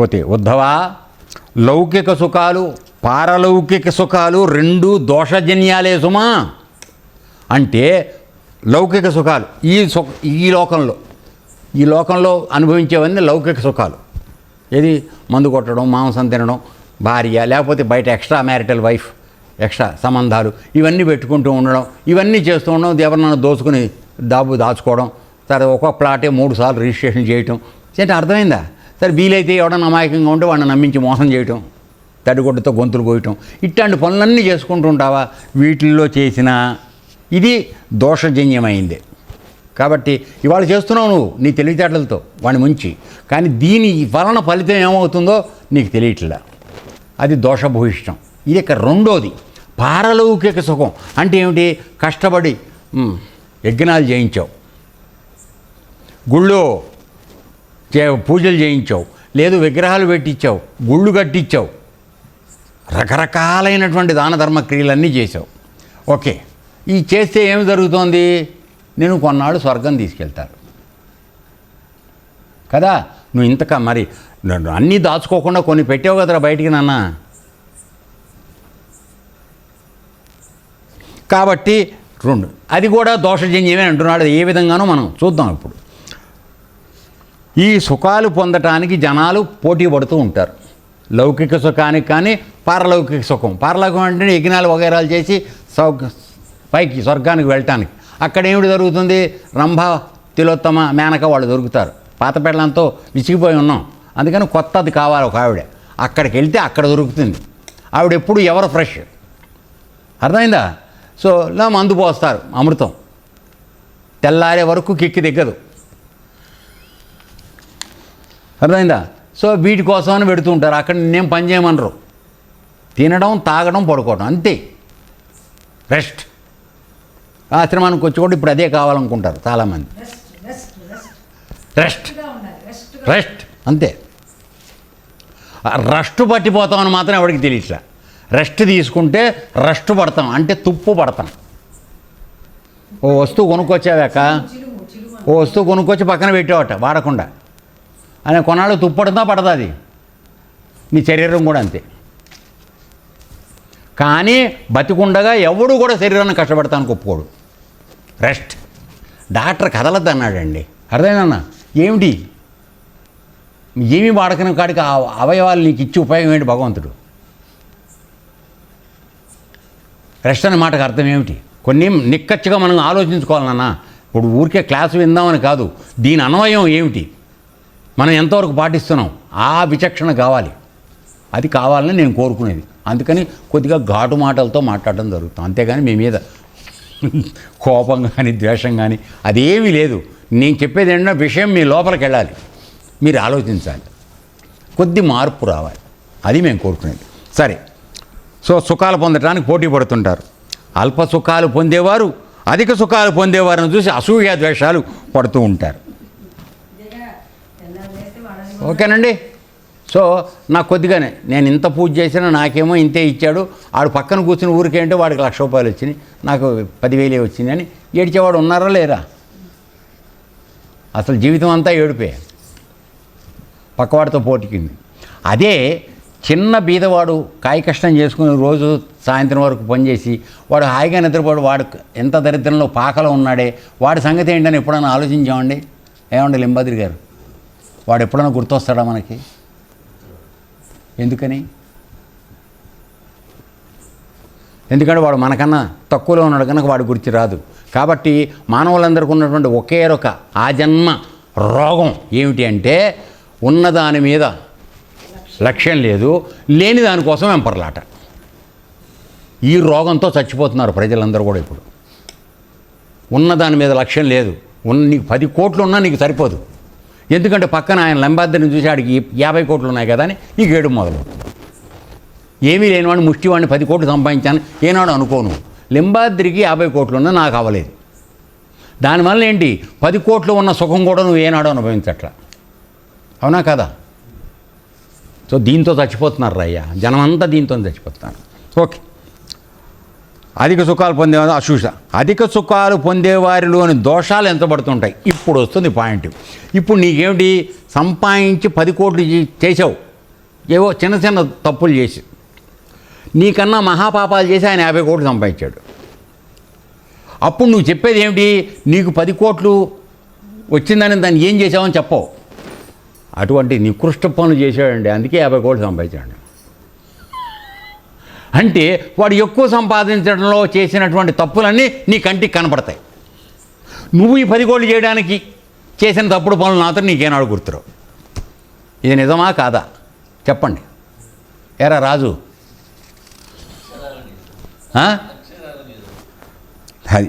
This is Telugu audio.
పోతే ఉద్ధవా? లౌకిక సుఖాలు పారలౌకిక సుఖాలు రెండు దోషజన్యాలే సుమా. అంటే లౌకిక సుఖాలు ఈ సుఖ ఈ లోకంలో ఈ లోకంలో అనుభవించేవన్నీ లౌకిక సుఖాలు. ఏది? మందు కొట్టడం మాంసం తినడం భార్య లేకపోతే బయట ఎక్స్ట్రా మ్యారిటల్ వైఫ్ ఎక్స్ట్రా సంబంధాలు ఇవన్నీ పెట్టుకుంటూ ఉండడం ఇవన్నీ చేస్తూ ఉండడం ఎవరినైనా దోచుకుని దాబు దాచుకోవడం తర్వాత ఒక్కొక్క ప్లాటే మూడు సార్లు రిజిస్ట్రేషన్ చేయటం అంటే అర్థమైందా? సరే వీలైతే ఎవడన్నా అమాయకంగా ఉంటే వాడిని నమ్మించి మోసం చేయటం తడిగుడ్డతో గొంతులు కోయటం ఇట్లాంటి పనులన్నీ చేసుకుంటూ ఉంటావా? వీటిల్లో చేసిన ఇది దోషజన్యమైంది. కాబట్టి ఇవాళ చేస్తున్నావు నువ్వు నీ తెలివితేటలతో వాడిని ముంచి. కానీ దీని వలన ఫలితం ఏమవుతుందో నీకు తెలియట్లా. అది దోషభూయిష్టం. ఇది ఇక రెండోది. పారలౌకిక సుఖం. అంటే ఏమిటి? కష్టపడి యజ్ఞాలు చేయించావు. గుళ్ళో పూజలు చేయించావు. లేదు విగ్రహాలు పెట్టించావు గుళ్ళు కట్టించావు రకరకాలైనటువంటి దాన ధర్మ క్రియలన్నీ చేసావు ఓకే. ఈ చేస్తే ఏమి జరుగుతోంది? నేను కొన్నాళ్ళు స్వర్గం తీసుకెళ్తారు. కదా? నువ్వు ఇంతక మరి నన్ను అన్నీ దాచుకోకుండా కొన్ని పెట్టావు కదరా బయటికి నాన్న? కాబట్టి రెండు. అది కూడా దోషజన్యమే అంటున్నాడు. ఏ విధంగానో మనం చూద్దాం ఇప్పుడు. ఈ సుఖాలు పొందటానికి జనాలు పోటీ పడుతూ ఉంటారు. లౌకిక సుఖానికి కానీ పారలౌకిక సుఖం. పారలౌకికం అంటే యజ్ఞాలు వగైరాలు చేసి సౌ పైకి స్వర్గానికి వెళ్ళటానికి. అక్కడ ఏమిటి జరుగుతుంది? రంభ తిలోత్తమ మేనక వాళ్ళు దొరుకుతారు. పాత పెళ్ళంతో విసిగిపోయి ఉన్నాం. అందుకని కొత్తది కావాలి ఒక ఆవిడ. అక్కడికి వెళ్తే అక్కడ దొరుకుతుంది. ఆవిడ ఎప్పుడు ఎవరు ఫ్రెష్? అర్థమైందా? సో ఇలా మందు పోస్తారు అమృతం. తెల్లారే వరకు కిక్కి దిగ్గదు. అర్థమైందా? సో వీటి కోసమని పెడుతూ ఉంటారు. అక్కడ నేను పని చేయమనరు. తినడం తాగడం పడుకోవడం అంతే. రెస్ట్. ఆశ్రమానికి వచ్చి కూడా ఇప్పుడు అదే కావాలనుకుంటారు చాలామంది. రెస్ట్. రెస్ట్. అంతే. రెస్ట్ అంతే రస్ట్ పట్టిపోతామని మాత్రం ఎవరికి తెలియట్లా. రెస్ట్ తీసుకుంటే రస్ట్ పడతాం. అంటే తుప్పు పడతాం. ఓ వస్తువు కొనుక్కొచ్చావాక? ఓ వస్తువు కొనుక్కొచ్చి పక్కన పెట్టేవాట వాడకుండా. అని కొన్నాళ్ళు తుప్పడుతా పడతా అది నీ శరీరం కూడా అంతే. కానీ బతికుండగా ఎవడు కూడా శరీరాన్ని కష్టపడతానికి ఒప్పుకోడు. రెస్ట్. డాక్టర్ కదలద్దు అన్నాడండి అర్థమైందన్న ఏమిటి? ఏమి వాడకని కాడికి ఆ అవయవాలు నీకు ఇచ్చి ఉపయోగం ఏంటి భగవంతుడు? రెస్ట్ అనే మాటకు అర్థం ఏమిటి? కొన్ని నిక్కచ్చిగా మనం ఆలోచించుకోవాలన్నా ఇప్పుడు ఊరికే క్లాసు విందామని కాదు. దీని అన్వయం ఏమిటి? మనం ఎంతవరకు పాటిస్తున్నాం? ఆ విచక్షణ కావాలి. అది కావాలని నేను కోరుకునేది. అందుకని కొద్దిగా ఘాటు మాటలతో మాట్లాడడం జరుగుతుంది. అంతేగాని మీ మీద కోపం కానీ ద్వేషం కానీ అదేమీ లేదు. నేను చెప్పేది ఏంటంటే విషయం మీ లోపలికి వెళ్ళాలి. మీరు ఆలోచించాలి. కొద్ది మార్పు రావాలి. అది మేము కోరుకునేది. సరే. సో సుఖాలు పొందడానికి పోటీ పడుతుంటారు. అల్ప సుఖాలు పొందేవారు అధిక సుఖాలు పొందేవారిని చూసి అసూయ ద్వేషాలు పడుతూ ఉంటారు. ఓకేనండి? సో నాకు కొద్దిగానే. నేను ఇంత పూజ చేసినా నాకేమో ఇంతే ఇచ్చాడు. ఆడు పక్కన కూర్చుని ఊరికేంటే వాడికి లక్ష రూపాయలు వచ్చినాయి. నాకు పదివేలే వచ్చింది అని ఏడ్చేవాడు ఉన్నారా లేరా? అసలు జీవితం అంతా ఏడిపోయా పక్కవాడితో పోటీకింది. అదే చిన్న బీదవాడు కాయ కష్టం చేసుకుని రోజు సాయంత్రం వరకు పనిచేసి వాడు హాయిగా నిద్రపోడు వాడు ఎంత దరిద్రంలో పాకలో ఉన్నాడే వాడి సంగతి ఏంటని ఎప్పుడైనా ఆలోచించామండి? ఏమండి లింబాద్రి గారు? వాడు ఎప్పుడైనా గుర్తొస్తాడా మనకి? ఎందుకని? ఎందుకంటే వాడు మనకన్నా తక్కువలో ఉన్నాడు కనుక వాడు గురించి రాదు. కాబట్టి మానవులందరికీ ఉన్నటువంటి ఒకే ఒక ఆ జన్మ రోగం ఏమిటి అంటే ఉన్నదాని మీద లక్ష్యం లేదు లేని దానికోసం వెంపర్లాట. ఈ రోగంతో చచ్చిపోతున్నారు ప్రజలందరూ కూడా ఇప్పుడు. ఉన్నదాని మీద లక్ష్యం లేదు. ఉన్న నీకు పది కోట్లు ఉన్నా నీకు సరిపోదు. ఎందుకంటే పక్కన ఆయన లంబాద్రిని చూసి ఆడికి యాభై కోట్లు ఉన్నాయి కదా అని ఈ గేడు మొదలు ఏమీ లేనివాడిని ముష్టివాడిని పది కోట్లు సంపాదించాను ఏనాడు అనుకోను. లింబాద్రికి యాభై కోట్లు ఉన్నా నాకు అవ్వలేదు. దానివల్ల ఏంటి? పది కోట్లు ఉన్న సుఖం కూడా నువ్వు ఏనాడు అనుభవించట్లా. అవునా కదా? సో దీంతో చచ్చిపోతున్నారు రయ్యా జనమంతా దీంతో చచ్చిపోతున్నారు. ఓకే. అధిక సుఖాలు పొందేవారు అశూష. అధిక సుఖాలు పొందేవారిలోని దోషాలు ఎంత పడుతుంటాయి? ఇప్పుడు వస్తుంది పాయింట్. ఇప్పుడు నీకేమిటి? సంపాదించి పది కోట్లు చే- చేసావు ఏవో చిన్న చిన్న తప్పులు చేసి. నీకన్నా మహాపాపాలు చేసి ఆయన యాభై కోట్లు సంపాదించాడు. అప్పుడు నువ్వు చెప్పేది ఏమిటి? నీకు పది కోట్లు వచ్చిందని దాన్ని ఏం చేసావని చెప్పవు. అటువంటి నికృష్ట పనులు చేశాడండి. అందుకే యాభై కోట్లు సంపాదించాడు అంటే వాడు ఎక్కువ సంపాదించడంలో చేసినటువంటి తప్పులన్నీ నీ కంటికి కనపడతాయి. నువ్వు ఈ పది కోట్లు చేయడానికి చేసిన తప్పుడు పనులు మాత్రం నీకేనాడు గుర్తురావు. ఇది నిజమా కాదా? చెప్పండి. ఎరా రాజు? అది